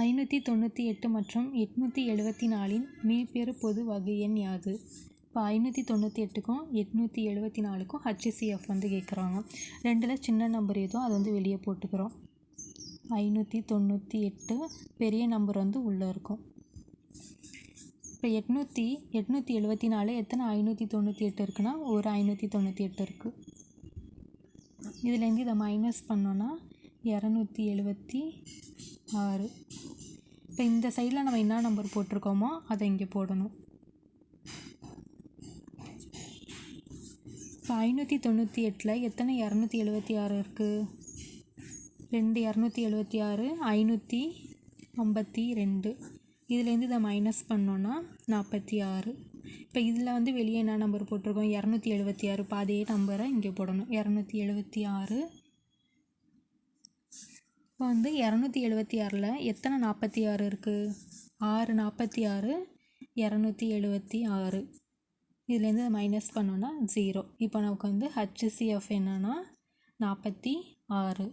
ஐநூற்றி தொண்ணூற்றி எட்டு மற்றும் எட்நூற்றி எழுபத்தி நாலின் மீப்பெரு பொது வகை எண் யாது? இப்போ ஐநூற்றி தொண்ணூற்றி எட்டுக்கும் எட்நூற்றி எழுபத்தி நாலுக்கும் ஹச்சிசிஎஃப் வந்து கேட்குறாங்க ரெண்டில் சின்ன நம்பர் ஏதோ அதை வந்து வெளியே போட்டுக்கிறோம். ஐநூற்றி தொண்ணூற்றி எட்டு பெரிய நம்பர் வந்து உள்ளே இருக்கும். இப்போ எட்நூற்றி எட்நூற்றி எழுபத்தி நாலு எத்தனை ஐநூற்றி தொண்ணூற்றி எட்டு இருக்குன்னா ஒரு ஐநூற்றி தொண்ணூற்றி எட்டு இருக்குது இதுலேருந்து இதை மைனஸ் பண்ணோன்னா இரநூத்தி எழுபத்தி ஆறு இப்போ இந்த சைடில் நம்ம என்ன நம்பர் போட்டிருக்கோமோ அதை இங்கே போடணும். இப்போ ஐநூற்றி தொண்ணூற்றி எட்டில் எத்தனை இரநூத்தி எழுபத்தி ஆறு இருக்குது ரெண்டு இரநூத்தி எழுபத்தி ஆறு ஐநூற்றி ஐம்பத்தி ரெண்டு. இதுலேருந்து இதை மைனஸ் பண்ணோன்னா நாற்பத்தி ஆறு. இப்போ இதில் வந்து வெளியே என்ன நம்பர் போட்டிருக்கோம்? இரநூத்தி எழுபத்தி ஆறு. இப்போ அதே நம்பரை இங்கே போடணும். இரநூத்தி எழுபத்தி ஆறு இப்போ வந்து இரநூத்தி எழுபத்தி ஆறில் எத்தனை நாற்பத்தி ஆறு இருக்குது ஆறு நாற்பத்தி ஆறு இரநூத்தி எழுபத்தி ஆறு. இதுலேருந்து மைனஸ் பண்ணோன்னா ஜீரோ இப்போ நமக்கு வந்து ஹச்சிசிஎஃப் என்னன்னா நாற்பத்தி ஆறு.